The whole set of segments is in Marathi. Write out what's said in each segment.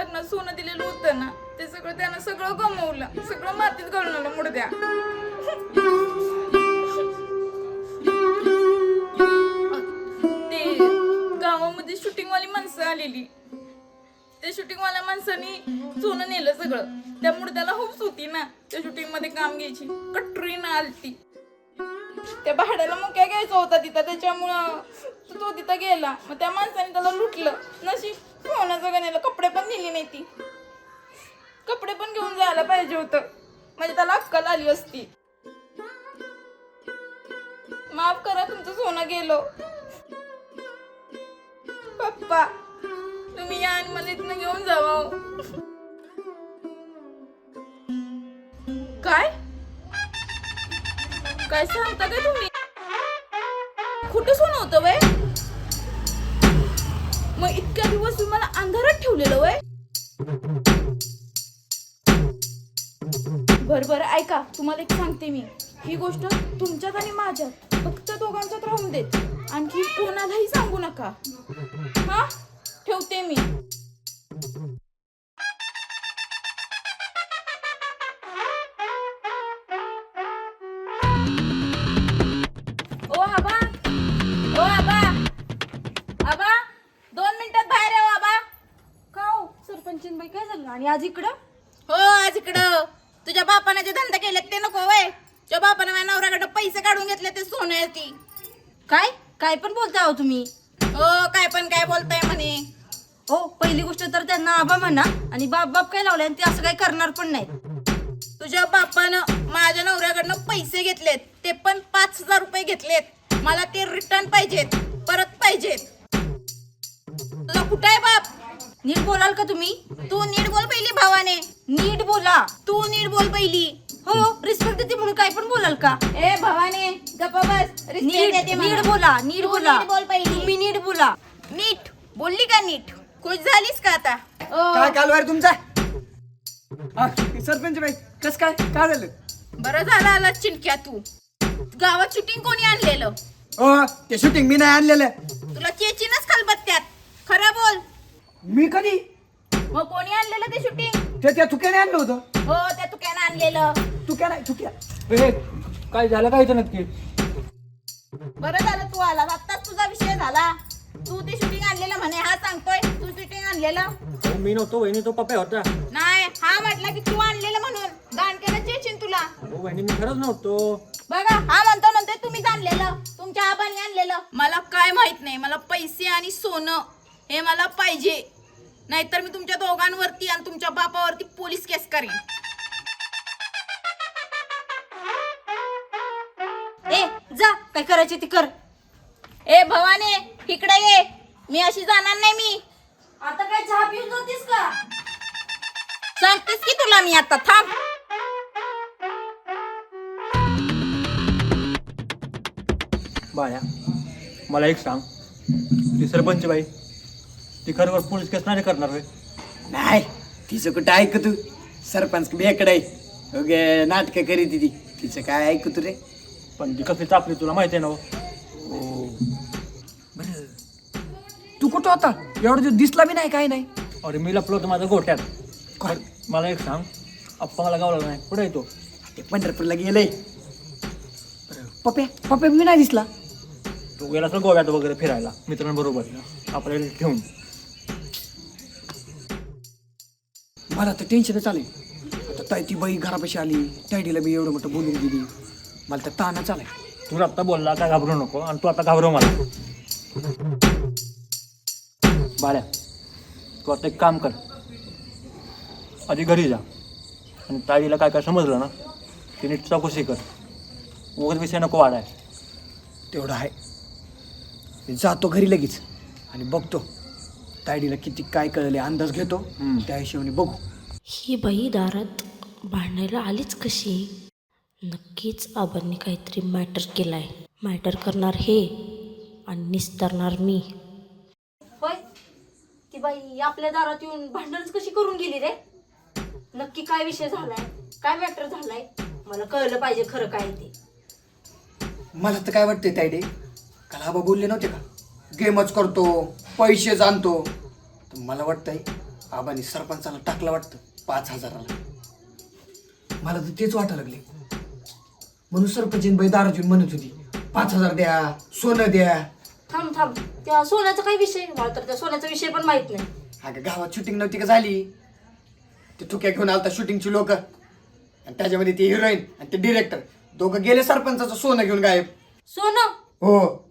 लग्नात सोनं दिलेलं होतं ना ते सगळं त्यानं सगळं गमवलं. सगळं मातीत घालून आलं मुडद्या. ते गावामध्ये शूटिंगवाली माणसं आलेली. त्या शूटिंगवाल्या माणसानी सोनं नेलं सगळं. त्या मुडद्याला हौस होती ना त्या शूटिंगमध्ये काम घ्यायची. कटरीन आलती. त्या भाड्याला मग काय घ्यायचा होता तिथं? त्याच्यामुळं तो तिथं गेला. मग त्या माणसाने त्याला लुटलं. नशीब सोनं सगळं नेलं कपडे आली नाही ती कपडे पण घेऊन जायला पाहिजे होतं. म्हणजे त्याला अक्कल आली असती. माफ करा तुमचं सोनं गेलो. पप्पा तुम्ही या आणि मला इथनं घेऊन जावा हो. काय? काय सांगता काय तुम्ही? कुठं सोनं होतं वय. मग इतक्या दिवस तुम्ही मला अंधारात ठेवलेलं वय. बर बर ऐका तुम्हाला एक सांगते मी. ही गोष्ट तुमच्यात आणि माझ्यात फक्त दोघांच्यात राहून देत. आणखी कोणालाही सांगू नका. हा? ठेवते मी. ओ आणि आज इकडं? हो आज इकडं. तुझ्या बापाने जे धंदा केले ते नको वय तुझ्या बापाने माझ्या नवऱ्याकडे पैसे काढून घेतले ते सोन्याची काय? काय पण बोलता हो तुम्ही? हो काय पण काय बोलताय म्हणे. हो पहिली गोष्ट तर त्यांना आबा म्हणा आणि बाप बाप काय लावले आणि ते असं काही करणार पण नाही तुझ्या बापानं माझ्या नवऱ्याकडनं पैसे घेतलेत. ते पण पाच हजार रुपये घेतलेत. मला ते रिटर्न पाहिजेत. परत पाहिजेत. तुझा कुठं आहे बाप? नीट बोलाल का तुम्ही? तू नीट बोल पहिली भावाने. नीट बोला. तू नीट बोल पहिली. हो रिस्पेक्ट देते म्हणून काय पण बोलाल का? ए भावाने गप्पा बस. नीट. नीट बोला नीट बोला. नीट बोल पहिली. तुम्ही नीट बोला. नीट. बोलली का नीट? खुश झालीस का आता? काय कालवार तुमचा? हा, सरपंच बाई कस काय? काय झालं? बरं झालं आला चिंटक्या तू. गावात शूटिंग कोणी आणलेलं? ओ ते शूटिंग मी नाही आणलेलं. तुला चेचीनच खलबत्त्यात खरं बोल. मी कधी? मग कोणी आणलेलं ते शूटिंग ते त्या थुक्याने आणलं होतं. हो त्या तुक्यानं आणलेलं. तुक्या नाही थुक्या ए, काय झालं काय इथं नक्की? बरं झालं तू आला. आत्ताच तुझा विषय झाला. तू ते शूटिंग आणलेलं म्हणे. हा सांगतोय तू शूटिंग आणलेलं. अहो, मी नव्हतो वहिनी तो पप्पा होता. नाही हा म्हटला की तू आणलेलं म्हणून. दांडक्यानं चेचीन तुला. वहिनी मी खरंच नव्हतो. बघा हा म्हणतो म्हणतोय तुम्हीच आणलेलं. तुमच्या आबाने आणलेलं. मला काय माहीत नाही. मला पैसे आणि सोनं. हे मला पाहिजे. नाहीतर मी तुमच्या दोघांवरती आणि तुमच्या बापावरती पोलीस केस करीन. ए जा. काय करायचे ते कर. ए भवाने इकडे ये. मी अशी जाणार नाही मी. आता काय चहा पिऊन जातीस का? सांगतेस की तुला मी आता. थांब. बाया मला एक सांग. ती सरपंच बाई ती खरोखर पोलीस केस नाही करणार होय. नाही तिचं कुठं ऐक तू सरपंच बेकडे ओगे नाटकं करीत ती तिचं काय ऐकू तू रे पण ती कसली चापली तुला माहिती आहे ना हो? बरं. तू कुठं होता? एवढा दिवस दिसला बी नाही काय नाही. अरे मी लपलो होतो माझ्या गोट्यात. पण मला एक सांग. अप्पा मला गावला नाही. कुठे येतो ते? पंढरपूरला गेलंय. पप्या पप्या मी नाही दिसला? तो गेला असेल गोव्यात वगैरे फिरायला मित्रांबरोबर. आपल्याला घेऊन मला तर टेन्शनच आलंय आता ताई ती बाई घरापाशी आली. ताईडीला मी एवढं मोठं बोलून गेली. मला तर ताणच आलाय तू आत्ता बोलला काय घाबरू नको? आणि तू आता घाबरव मला. बाळ्या तू आता एक काम कर. आधी घरी जा. आणि ताईला काय काय समजलं ना ती नीट चौकशी कर. उगाच विषय नको वाढाय. तेवढं आहे. मी जातो घरी लगेच. आणि बघतो तायडीला किती काय कळले अंदाज घेतो. त्या हिशोबाने बघू. ही बाई दारात भांडायला आलीच कशी? नक्कीच आबांनी काहीतरी मॅटर केलाय. मॅटर करणार हे आणि निस्तारणार मी. होय? ती बाई आपल्या दारात येऊन भांडणच कशी करून गेली रे? नक्की काय विषय झालाय? काय मॅटर झालाय? मला कळलं पाहिजे खरं काय ते. मला तर काय वाटतंय तायडे काल आबा बोलले नव्हते का? गेमच करतो पैसे जाणतो. तर मला वाटतंय आबानी सरपंचाला टाकलं वाटतं. पाच हजाराला. मला तर तेच वाटायला लागले. म्हणून सरपंच बाई दाराजून म्हणत होती पाच हजार द्या सोनं द्या. थांब थांब. त्या सोन्याचा काही विषय? मला तर त्या सोन्याचा विषय पण माहीत नाही. अगं गावात शूटिंग नव्हती का झाली? ते ठुक्या घेऊन आलता शूटिंगची लोक. आणि त्याच्यामध्ये ती हिरोईन आणि ते डिरेक्टर दोघं गेले सरपंचाचं सोनं घेऊन गायब. सोनं? हो.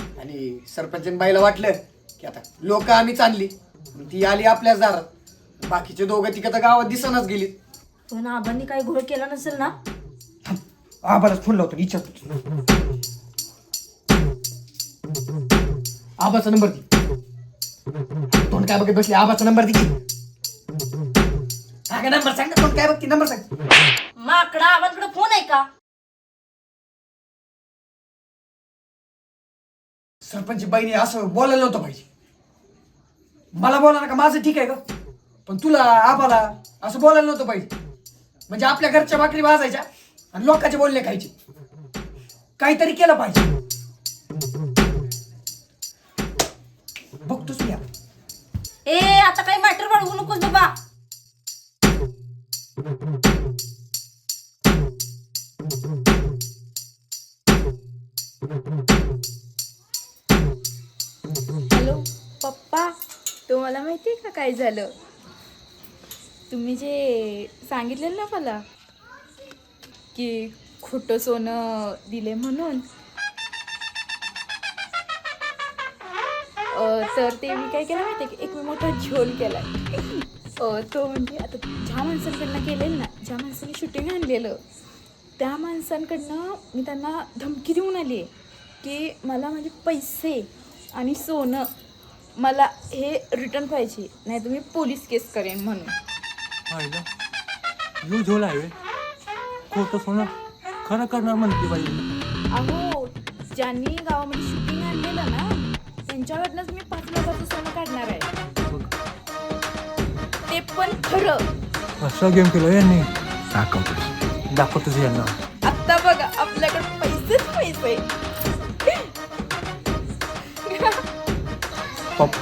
आणि सरपंच बाईला वाटलं की आता लोक आम्हीच आणली. मग ती आली आपल्याच दारात. बाकीचे दोघं तिकडं तर गावात दिसनच गेली पण आबांनी काही घोळ केला नसेल ना? आबालाच फोन लावतो विचारतो आबाचा नंबर दे. तोंड काय बघत बसले? आबाचा नंबर दे काय नंबर सांग ना तोंड काय बघती? नंबर सांग. माकडा आबांकडे फोन आहे का? सरपंच बाईने असं बोलायला नव्हतं पाहिजे. मला बोला का? माझं ठीक आहे का? पण तुला आबाला असं बोलायला नव्हतं पाहिजे. म्हणजे आपल्या घरच्या भाकरी भाजायच्या आणि लोकांचे बोलणे खायचे. काहीतरी केलं पाहिजे. बघतोच मी आता. ए आता काही मॅटर वाढवू नकोस बाबा. हॅलो पप्पा तुम्हाला माहिती आहे का काय झालं? तुम्ही जे सांगितलेलं ना मला की खोटं सोनं दिले म्हणून. तर ते मी काय केलं माहिती आहे की एक मी मोठा झोल केला तो म्हणजे आता ज्या माणसांकडनं केलेलं ना ज्या माणसाने शूटिंग आणलेलं त्या माणसांकडनं मी त्यांना धमकी देऊन आली आहे की मला माझे पैसे आणि सोनं मला हे रिटर्न पाहिजे नाही तर मी पोलीस केस करेन म्हणून. पाहिलं यू झोल आहे. खोटं सोनं. खरं करणार म्हणते बाई. अहो ज्यांनी गावामध्ये शूटिंग आणलेलं ना त्यांच्याकडनंच मी पाच लाखाचं सोनं काढणार आहे. बघ. ते पण खरं. असं गेम केलं यांनी. दाखवतोच यांना. आत्ता बघा आपल्याकडे पैसेच पैसे पप